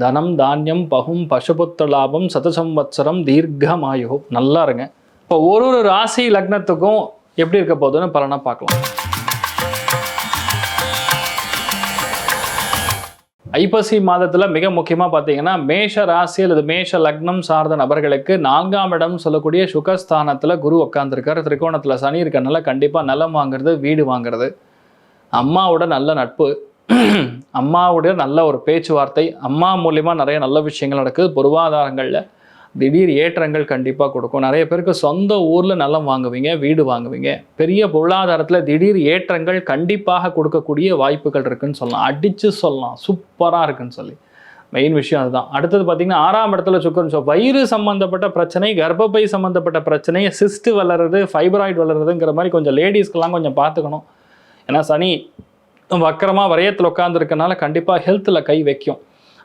தனம் தானியம் பகும் பசுபுத்த லாபம் சதசம்வத்சரம் தீர்க்கமாயு. நல்லா இருங்க. இப்போ ஒரு ஒரு ராசி லக்னத்துக்கும் எப்படி இருக்க போகுதுன்னு பலனாக பார்க்கலாம். ஐப்பசி மாதத்தில் மிக முக்கியமாக பார்த்தீங்கன்னா மேஷ ராசி அல்லது மேஷ லக்னம் சார்ந்த நபர்களுக்கு நான்காம் இடம் சொல்லக்கூடிய சுகஸ்தானத்தில் குரு உட்காந்துருக்காரு திரிகோணத்தில் சனி இருக்கனால கண்டிப்பாக நிலம் வாங்குறது வீடு வாங்குறது. அம்மாவோட நல்ல நட்பு. அம்மாவுடைய நல்ல ஒரு பேச்சுவார்த்தை அம்மா மூலியமாக நிறைய நல்ல விஷயங்கள் நடக்குது. பொருளாதாரங்களில் திடீர் ஏற்றங்கள் கண்டிப்பாக கொடுக்கும். நிறைய பேருக்கு சொந்த ஊரில் நிலம் வாங்குவீங்க வீடு வாங்குவீங்க. பெரிய பொருளாதாரத்தில் திடீர் ஏற்றங்கள் கண்டிப்பாக கொடுக்கக்கூடிய வாய்ப்புகள் இருக்குன்னு சொல்லலாம். அடித்து சொல்லலாம். சூப்பராக இருக்குன்னு சொல்லி. மெயின் விஷயம் அதுதான். அடுத்தது பார்த்தீங்கன்னா ஆறாம் இடத்துல சுக்கரன் ஸோ வயிறு சம்மந்தப்பட்ட பிரச்சனை கர்ப்பப்பை சம்மந்தப்பட்ட பிரச்சனை சிஸ்ட் வளருது ஃபைப்ராய்டு வளருதுங்கிற மாதிரி கொஞ்சம் லேடிஸ்க்கெல்லாம் கொஞ்சம் பார்த்துக்கணும். ஏன்னா சனி வக்கரமாக வரையத்தில் உட்காந்துருக்கனால கண்டிப்பாக ஹெல்த்தில் கை வைக்கும்.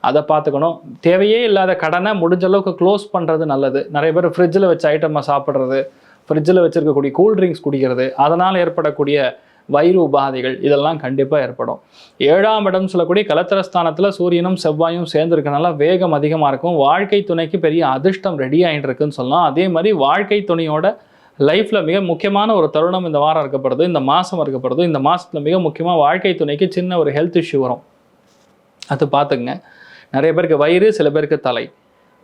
அதை பார்த்துக்கணும் தேவையே இல்லாத கடனை முடிஞ்ச அளவுக்கு க்ளோஸ் பண்ணுறது நல்லது. நிறைய பேர் ஃப்ரிட்ஜில் வச்ச ஐட்டமாக சாப்பிட்றது ஃப்ரிட்ஜில் வச்சுருக்கக்கூடிய கூல் ட்ரிங்க்ஸ் குடிக்கிறது அதனால் ஏற்படக்கூடிய வயிறு உபாதைகள் இதெல்லாம் கண்டிப்பாக ஏற்படும். ஏழாம் இடம் சொல்லக்கூடிய கலத்திரஸ்தானத்தில் சூரியனும் செவ்வாயும் சேர்ந்துருக்கனால வேகம் அதிகமாக இருக்கும். வாழ்க்கை துணைக்கு பெரிய அதிர்ஷ்டம் ரெடி ஆகிட்டு இருக்குன்னு சொல்லலாம். அதே மாதிரி வாழ்க்கை துணையோட லைஃப்பில் மிக முக்கியமான ஒரு தருணம் இந்த வாரம் இருக்கப்படுது இந்த மாதம் இருக்கப்படுது இந்த மாதத்தில் மிக முக்கியமாக வாழ்க்கை துணைக்கு சின்ன ஒரு ஹெல்த் இஷ்யூ வரும். அது பார்த்துங்க நிறைய பேருக்கு வயிறு சில பேருக்கு தலை.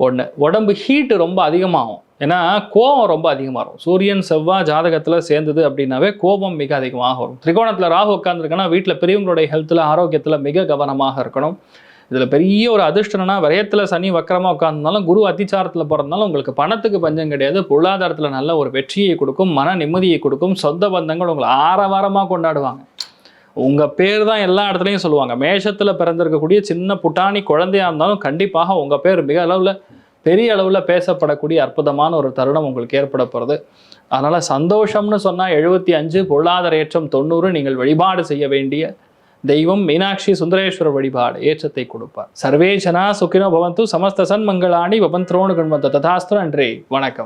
ஒன்று உடம்பு ஹீட்டு ரொம்ப அதிகமாகும். ஏன்னா கோபம் ரொம்ப அதிகமாக இருக்கும் சூரியன் செவ்வாய் ஜாதகத்தில் சேர்ந்தது அப்படின்னாவே கோபம் மிக அதிகமாக வரும். திரிகோணத்தில் ராகு உட்காந்துருக்குன்னா வீட்டில் பெரியவங்களுடைய ஹெல்த்தில் ஆரோக்கியத்தில் மிக கவனமாக இருக்கணும். இதில் பெரிய ஒரு அதிர்ஷ்டம்னா விரயத்தில் சனி வக்கரமாக உட்காந்துருந்தாலும் குரு அத்திச்சாரத்தில் பிறந்தாலும் உங்களுக்கு பணத்துக்கு பஞ்சம் கிடையாது. பொருளாதாரத்தில் நல்ல ஒரு வெற்றியை கொடுக்கும் மன நிம்மதியை கொடுக்கும் சொந்த பந்தங்கள் உங்களை ஆரவாரமாக கொண்டாடுவாங்க. உங்கள் பேர் தான் எல்லா இடத்துலையும் சொல்லுவாங்க. மேஷத்தில் பிறந்திருக்கக்கூடிய சின்ன புட்டாணி குழந்தையாக இருந்தாலும் கண்டிப்பாக உங்கள் பேர் மிக அளவில் பெரிய அளவில் பேசப்படக்கூடிய அற்புதமான ஒரு தருணம் உங்களுக்கு ஏற்பட போகிறது அதனால் சந்தோஷம்னு சொன்னால் எழுபத்தி அஞ்சு பொருளாதார ஏற்றம் தொண்ணூறு நீங்கள் வழிபாடு செய்ய வேண்டிய தெய்வம் மீனாட்சி சுந்தரேஸ்வர வழிபாடு ஏற்றத்தை கொடுப்பார். சர்வே ஜனா சுக்கினோ பவந்து சமஸ்த சன்மங்களாணி பவந்த்ரோணு கண்வந்த ததாஸ்திரம் நன்றி. வணக்கம்.